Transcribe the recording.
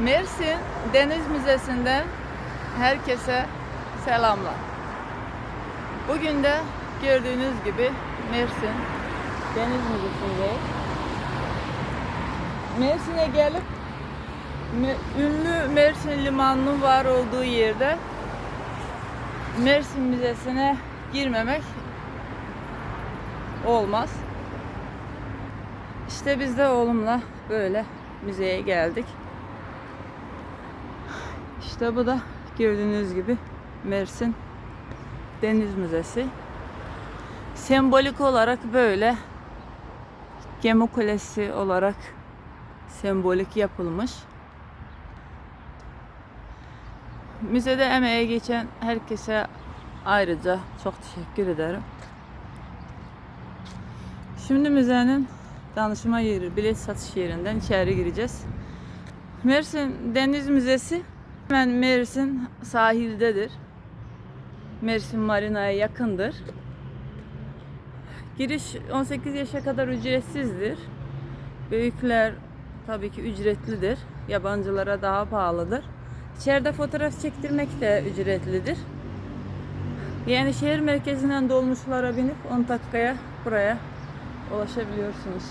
Mersin Deniz Müzesi'nden herkese selamlar. Bugün de gördüğünüz gibi Mersin Deniz Müzesi'ndeyiz. Mersin'e gelip ünlü Mersin Limanı'nın var olduğu yerde Mersin Müzesi'ne girmemek olmaz. İşte biz de oğlumla böyle müzeye geldik. İşte bu da gördüğünüz gibi Mersin Deniz Müzesi. Sembolik olarak böyle gemi kulesi olarak sembolik yapılmış. Müzede emeğe geçen herkese ayrıca çok teşekkür ederim. Şimdi müzenin danışma yeri, bilet satış yerinden içeri gireceğiz. Mersin Deniz Müzesi hemen Mersin sahildedir. Mersin Marina'ya yakındır. Giriş 18 yaşa kadar ücretsizdir. Büyükler tabii ki ücretlidir. Yabancılara daha pahalıdır. İçeride fotoğraf çektirmek de ücretlidir. Yani şehir merkezinden dolmuşlara binip 10 dakikaya buraya ulaşabiliyorsunuz.